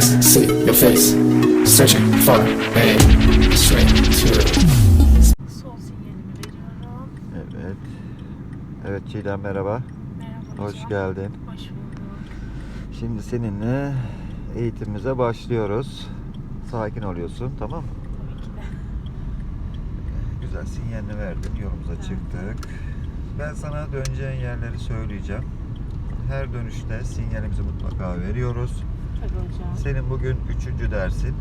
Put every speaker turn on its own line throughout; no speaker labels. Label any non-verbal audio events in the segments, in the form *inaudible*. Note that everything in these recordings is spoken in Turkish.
eyes, see your face. Searching for a straight to
Sol sinyalimi veriyorum.
Evet. Evet Çiğdem merhaba.
Merhaba
Hoş
hocam.
geldin.
Hoş bulduk.
Şimdi seninle eğitimimize başlıyoruz. Sakin oluyorsun tamam mı?
Tabii ki de.
Güzel sinyalini verdin. Yolumuza
Evet.
çıktık. Ben sana döneceğin yerleri söyleyeceğim. Her dönüşte sinyalimizi mutlaka veriyoruz.
Tabii hocam.
Senin bugün üçüncü dersin.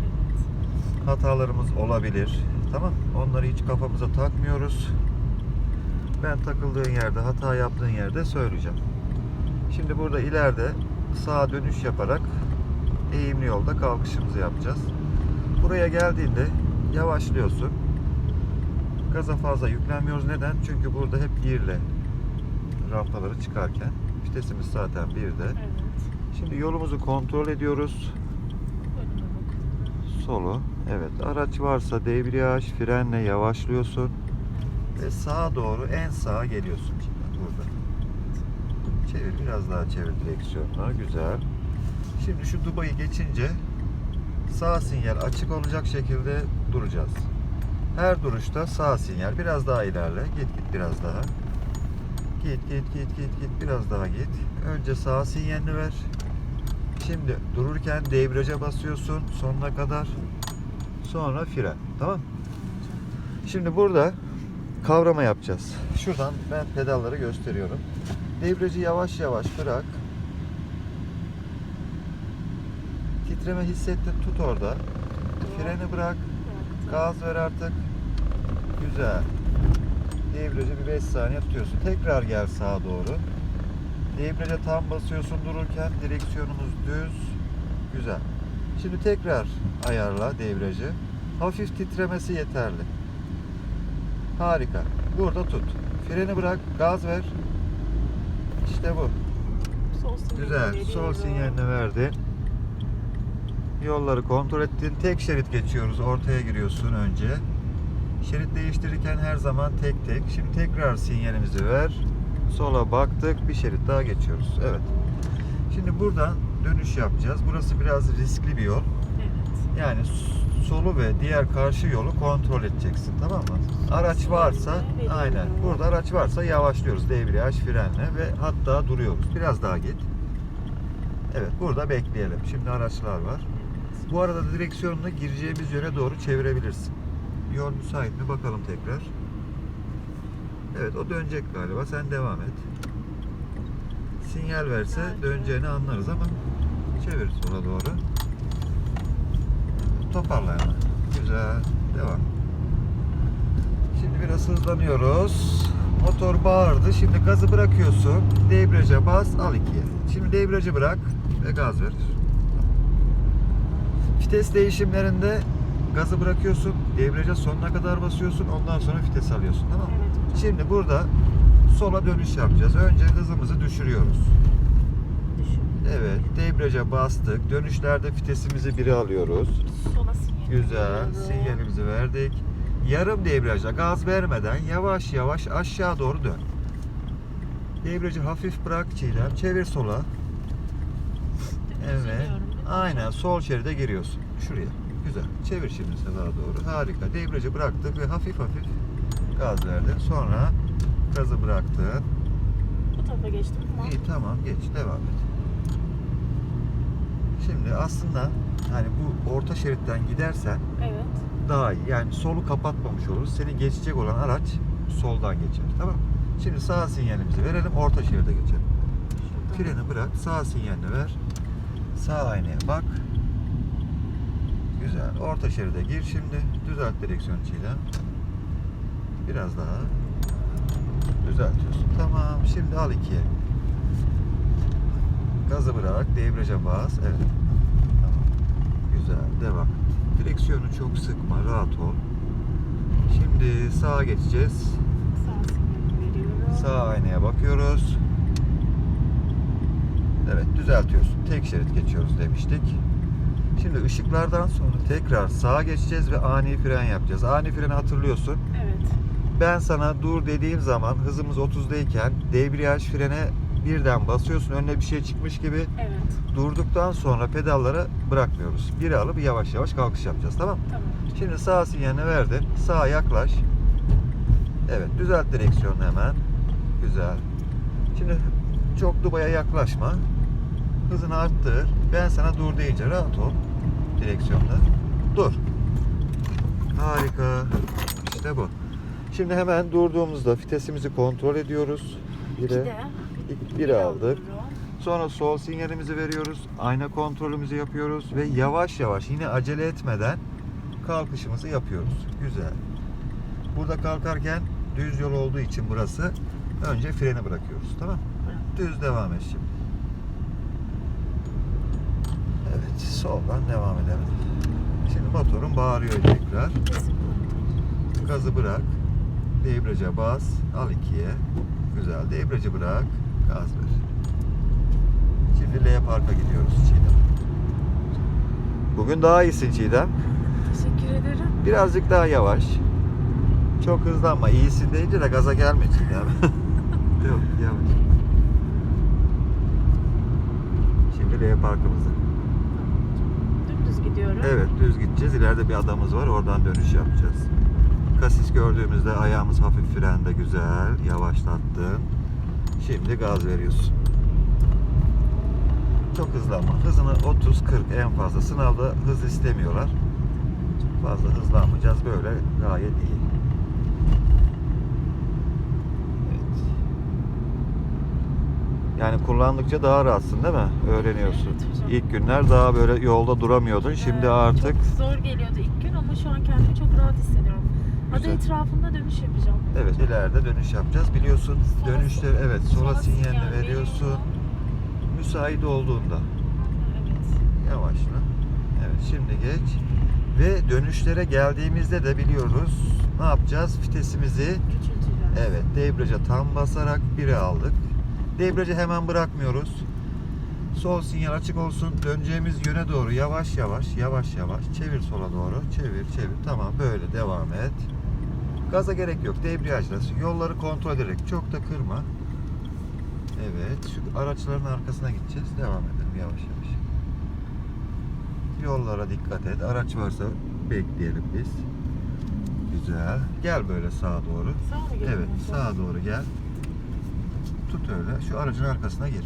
Evet.
Hatalarımız olabilir. Tamam Onları hiç kafamıza takmıyoruz. Ben takıldığın yerde, hata yaptığın yerde söyleyeceğim. Şimdi burada ileride sağa dönüş yaparak eğimli yolda kalkışımızı yapacağız. Buraya geldiğinde yavaşlıyorsun. Gaza fazla yüklenmiyoruz. Neden? Çünkü burada hep girle rampaları çıkarken vitesimiz zaten birde.
Evet.
Şimdi yolumuzu kontrol ediyoruz. Solu. Evet. Araç varsa debriyaj, frenle yavaşlıyorsun. Ve sağa doğru en sağa geliyorsun şimdi burada. Çevir biraz daha çevir direksiyonla. Güzel. Şimdi şu Dubai'yi geçince sağ sinyal açık olacak şekilde duracağız. Her duruşta sağ sinyal. Biraz daha ilerle. Git git biraz daha. Git git git git git biraz daha git. Önce sağ sinyalini ver. Şimdi dururken debriyaja basıyorsun sonuna kadar. Sonra fren. Tamam? Şimdi burada kavrama yapacağız. Şuradan ben pedalları gösteriyorum. Debriyajı yavaş yavaş bırak. Titreme hissettin tut orada. Freni bırak. Gaz ver artık. Güzel. Debriyajı bir 5 saniye tutuyorsun. Tekrar gel sağa doğru. Debriyaja tam basıyorsun dururken direksiyonumuz düz. Güzel. Şimdi tekrar ayarla debriyajı. Hafif titremesi yeterli. Harika. Burada tut. Freni bırak, gaz ver. İşte bu.
Sol
Güzel. Sol sinyalini verdin. Yolları kontrol ettin. Tek şerit geçiyoruz. Ortaya giriyorsun önce. Şerit değiştirirken her zaman tek tek. Şimdi tekrar sinyalimizi ver. Sola baktık. Bir şerit daha geçiyoruz. Evet. Şimdi buradan dönüş yapacağız. Burası biraz riskli bir yol.
Evet.
Yani solu ve diğer karşı yolu kontrol edeceksin. Tamam mı? Araç varsa aynen. Burada araç varsa yavaşlıyoruz. Debriyaj, frenle ve hatta duruyoruz. Biraz daha git. Evet burada bekleyelim. Şimdi araçlar var. Bu arada da direksiyonunu gireceğimiz yöne doğru çevirebilirsin. Yol müsait mi bakalım tekrar. Evet o dönecek galiba. Sen devam et. Sinyal verse döneceğini anlarız ama çevir sola doğru. Toparla hemen. Güzel. Devam. Şimdi biraz hızlanıyoruz. Motor bağırdı. Şimdi gazı bırakıyorsun. Debriyaja bas. Al ikiye. Şimdi debriyajı bırak ve gaz ver. Vites değişimlerinde gazı bırakıyorsun. Debriyaja sonuna kadar basıyorsun. Ondan sonra vites alıyorsun. Tamam mı?
Evet.
Şimdi burada sola dönüş yapacağız. Önce hızımızı düşürüyoruz.
Düşün.
Evet, debriyaja bastık. Dönüşlerde vitesimizi biri alıyoruz.
Sola sinyalimi
Güzel. Sinyalimizi verdik. Yarım debriyaja gaz vermeden yavaş yavaş aşağı doğru dön. Debriyajı hafif bırak Çiğdem. Çevir sola. Evet. Aynen. Sol şeride giriyorsun. Şuraya. Güzel. Çevir şimdi sağa doğru. Harika. Debriyajı bıraktık ve hafif hafif gaz verdin. Sonra gazı bıraktın.
Bu tarafa geçtim ama.
İyi tamam geç devam et. Şimdi aslında hani bu orta şeritten gidersen
Evet.
daha iyi. Yani solu kapatmamış oluruz. Seni geçecek olan araç soldan geçer. Tamam mı? Şimdi sağ sinyalimizi verelim. Orta şeride geçelim.
Şuradan.
Freni bırak. Sağ sinyalini ver. Sağ aynaya bak. Güzel. Orta şeride gir şimdi. Düzelt direksiyon Çiğdem. Biraz daha. Düzeltiyorsun. Tamam. Şimdi al ikiye. Gazı bırak. Debriyaja bas. Evet. Tamam. Güzel. Devam. Direksiyonu çok sıkma. Rahat ol. Şimdi sağa geçeceğiz.
Sağ
aynaya bakıyoruz. Evet düzeltiyorsun. Tek şerit geçiyoruz demiştik. Şimdi ışıklardan sonra tekrar sağa geçeceğiz ve ani fren yapacağız. Ani freni hatırlıyorsun.
Evet.
Ben sana dur dediğim zaman hızımız 30'dayken debriyaj frene birden basıyorsun önüne bir şey çıkmış gibi
Evet.
durduktan sonra pedalları bırakmıyoruz. Biri alıp yavaş yavaş kalkış yapacağız tamam mı?
Tamam.
Şimdi sağ sinyalini verdin. Sağa yaklaş. Evet düzelt direksiyonu hemen. Güzel. Şimdi çok dubaya yaklaşma. Hızını arttır. Ben sana dur deyince rahat ol direksiyonda. Dur. Harika. İşte bu. Şimdi hemen durduğumuzda vitesimizi kontrol ediyoruz.
Bir
Bire. İlk biri aldık. Sonra sol sinyalimizi veriyoruz. Ayna kontrolümüzü yapıyoruz ve yavaş yavaş yine acele etmeden kalkışımızı yapıyoruz. Güzel. Burada kalkarken düz yol olduğu için burası önce freni bırakıyoruz. Tamam? Düz devam et şimdi. Evet, soldan devam edelim. Şimdi motorun bağırıyor tekrar. Gazı bırak. Debriyaja bas. Al ikiye. Güzel. Debriyajı bırak. Gaz ver. Şimdi L Park'a gidiyoruz Çiğdem. Bugün daha iyisin Çiğdem.
Teşekkür ederim.
Birazcık daha yavaş. Çok hızlanma. İyisin deyince de gaza gelme Çiğdem. *laughs* Yok yavaş. Şimdi L Park'ımıza.
Dümdüz gidiyorum.
Evet düz gideceğiz. İleride bir adamız var. Oradan dönüş yapacağız. Kasis gördüğümüzde ayağımız hafif frende güzel. Yavaşlattın. Şimdi gaz veriyorsun. Çok hızlanma. Hızını 30-40 en fazla. Sınavda hız istemiyorlar. Fazla hızlanmayacağız. Böyle gayet iyi. Evet. Yani kullandıkça daha rahatsın değil mi? Öğreniyorsun.
Evet hocam.
İlk günler daha böyle yolda duramıyordun. Şimdi artık
Çok zor geliyordu ilk gün ama şu an kendimi çok rahat hissediyorum. Ada etrafında dönüş yapacağım.
Evet ileride dönüş yapacağız. Biliyorsun
Sola-
dönüşler evet sola,
sola
sinyalini
sinyal
veriyorsun.
veriyorum.
Müsait olduğunda
Evet.
yavaşla. Evet şimdi geç. Ve dönüşlere geldiğimizde de biliyoruz ne yapacağız? Vitesimizi
Küçülteceğim.
evet debriyaja tam basarak bire aldık. Debriyajı hemen bırakmıyoruz. Sol sinyal açık olsun. Döneceğimiz yöne doğru yavaş yavaş yavaş yavaş çevir sola doğru. Çevir çevir. Tamam böyle devam et. Gaza gerek yok. Debriyajla yolları kontrol ederek çok da kırma. Evet. Şu araçların arkasına gideceğiz. Devam edelim yavaş yavaş. Yollara dikkat et. Araç varsa bekleyelim biz. Güzel. Gel böyle sağa doğru.
Sağ mı?
Evet, sağa doğru gel. Tut öyle. Şu aracın arkasına gir.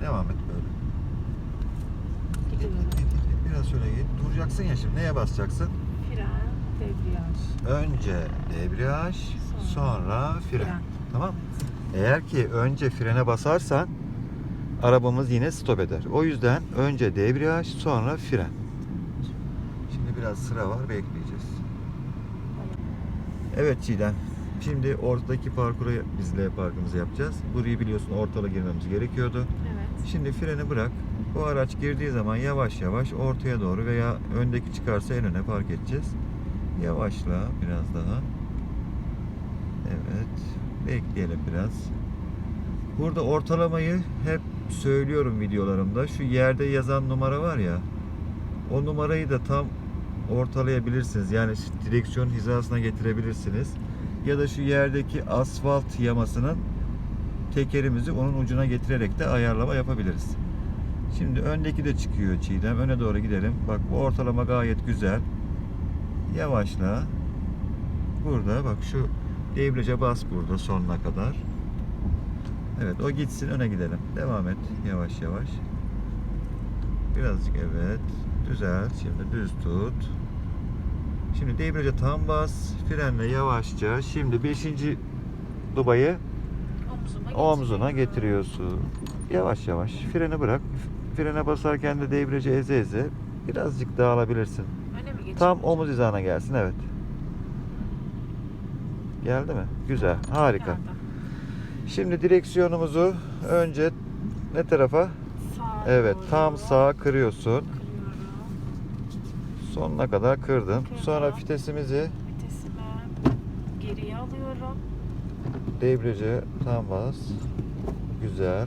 Devam et böyle. Git,
Gidiyorum.
git, git, git. Biraz şöyle git. Duracaksın ya şimdi. Neye basacaksın?
Debriyaj.
Önce debriyaj,
Sonra
sonra fren.
fren.
Tamam? Eğer ki önce frene basarsan arabamız yine stop eder. O yüzden önce debriyaj, sonra fren. Şimdi biraz sıra var, bekleyeceğiz. Evet Çiğdem. Şimdi ortadaki parkura biz L parkımızı yapacağız. Burayı biliyorsun ortala girmemiz gerekiyordu.
Evet.
Şimdi freni bırak. Bu araç girdiği zaman yavaş yavaş ortaya doğru veya öndeki çıkarsa en öne park edeceğiz. Yavaşla biraz daha. Evet. Bekleyelim biraz. Burada ortalamayı hep söylüyorum videolarımda. Şu yerde yazan numara var ya. O numarayı da tam ortalayabilirsiniz. Yani direksiyon hizasına getirebilirsiniz. Ya da şu yerdeki asfalt yamasının tekerimizi onun ucuna getirerek de ayarlama yapabiliriz. Şimdi öndeki de çıkıyor Çiğdem. Öne doğru gidelim. Bak bu ortalama gayet güzel. Yavaşla. Burada bak şu debriyaja bas burada sonuna kadar. Evet o gitsin öne gidelim. Devam et yavaş yavaş. Birazcık evet. Düzelt. Şimdi düz tut. Şimdi debriyaja tam bas. Frenle yavaşça. Şimdi 5. dubayı omzuna
getiriyorum.
getiriyorsun. Yavaş yavaş freni bırak. Frene basarken de debriyajı eze eze birazcık
mi geçeyim?
Tam omuz hizana gelsin evet. Geldi mi? Güzel. Harika.
Geldi.
Şimdi direksiyonumuzu önce ne tarafa?
Sağa
Evet,
doğru
tam sağa kırıyorsun.
Kırıyorum.
Sonuna kadar kırdın.
Kırdım.
Sonra vitesimizi
Vitesimi geriye alıyorum.
debriyaja tam bas. Güzel.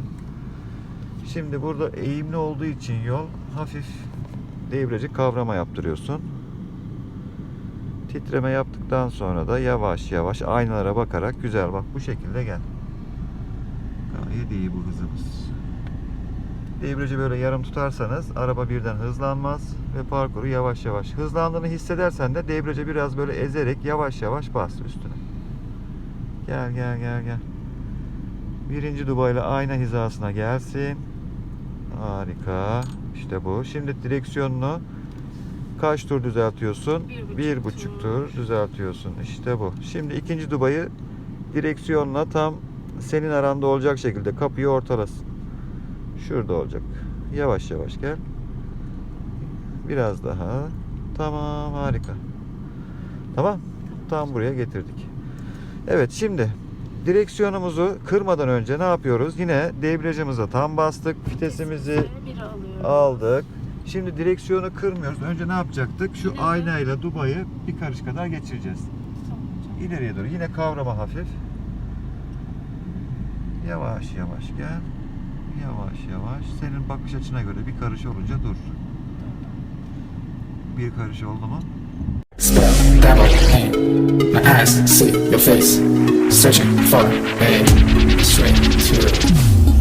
Şimdi burada eğimli olduğu için yol hafif debriyajı kavrama yaptırıyorsun. Titreme yaptıktan sonra da yavaş yavaş aynalara bakarak güzel bak bu şekilde gel. saniye değil bu hızımız. Debriyajı böyle yarım tutarsanız araba birden hızlanmaz ve parkuru yavaş yavaş. Hızlandığını hissedersen de debriyaja biraz böyle ezerek yavaş yavaş bas üstüne. Gel gel gel gel. Birinci dubayla ayna hizasına gelsin. Harika. İşte bu. Şimdi direksiyonunu kaç tur düzeltiyorsun?
Bir buçuk
Bir buçuk tur
tur.
düzeltiyorsun. İşte bu. Şimdi ikinci dubayı direksiyonla tam senin aranda olacak şekilde kapıyı ortalasın. Şurada olacak. Yavaş yavaş gel. Biraz daha. Tamam harika. Tamam. Tam buraya getirdik. Evet şimdi direksiyonumuzu kırmadan önce ne yapıyoruz? Yine debriyajımıza tam bastık. Vitesimizi aldık. Şimdi direksiyonu kırmıyoruz. Önce ne yapacaktık? Şu aynayla Dubai'yi bir karış kadar geçireceğiz. İleriye doğru. Yine kavrama hafif. Yavaş yavaş gel. Yavaş yavaş. Senin bakış açına göre bir karış olunca dur. Bir karış oldu mu?
Pain. My eyes see your face. Searching for a straight to